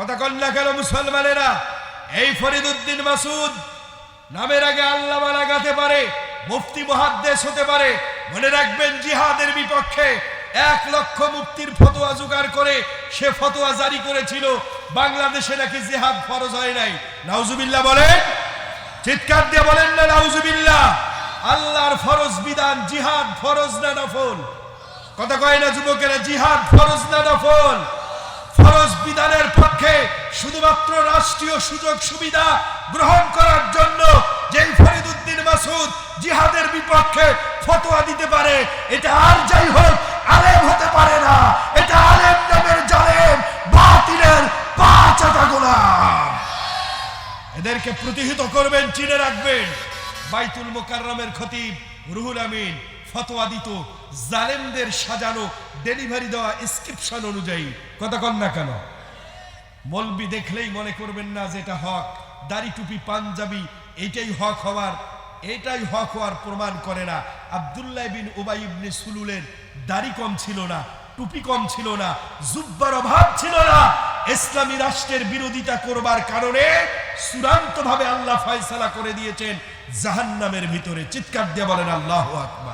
কথা কন্যা কেন মুসলমানেরা? এই ফরিদুদ্দিন মাসুদ নামের আগে আল্লাহ লাগাতে পারে, মুফতি মহাদ্দেশ হতে পারে, মনে রাখবেন জিহাদের বিপক্ষে এক লক্ষ মুক্তির ফতোয়া জোগাড় করে সে ফতোয়া জারি করেছিল, বাংলাদেশে নাকি জিহাদ ফরজ হয় নাই। নাউজুবিল্লাহ বলেন, চিৎকার দিয়ে বলেন না নাউজুবিল্লাহ, আল্লাহর ফরজ বিধান জিহাদ ফরজ না নফল? কথা কয় না যুবকেরা, জিহাদ ফরজ না নফল? শুধুমাত্র রাষ্ট্রীয় সুযোগ সুবিধা গ্রহণ করার জন্য যেই ফরিদুদ্দিন মাসুদ জিহাদের বিপক্ষে ফতোয়া দিতে পারে। এটা আর যাই হোক, আলেম হতে পারে না। এটা আলেম নামের জালেম, বাতিলের পাঁচাটা গোলাম। এদেরকে প্রতিহিত করবেন, চিনে রাখবেন। বাইতুল মোকাররমের খতিব রুহুল আমিন ফতোয়া দিত, জালেমদের সাজানো ডেলিভারি দেওয়া স্ক্রিপশন অনুযায়ী। কথা কন না কেন? মলবি দেখলেই মনে করবেন না যে এটা হক। দাড়ি টুপি, পাঞ্জাবি, এইটাই হক হওয়ার এটাই হক হওয়ার প্রমাণ করে না। আব্দুল্লাহ বিন উবাই ইবনে সুলুলের দাড়ি কম ছিল না, টুপি কম ছিল না, জুব্বার অভাব ছিল না। ইসলামী রাষ্ট্রের বিরোধিতা করবার কারণে চূড়ান্ত ভাবে আল্লাহ ফয়সালা করে দিয়েছেন জাহান্নামের ভিতরে। চিৎকার দিয়ে বলেন, আল্লাহ আকবার।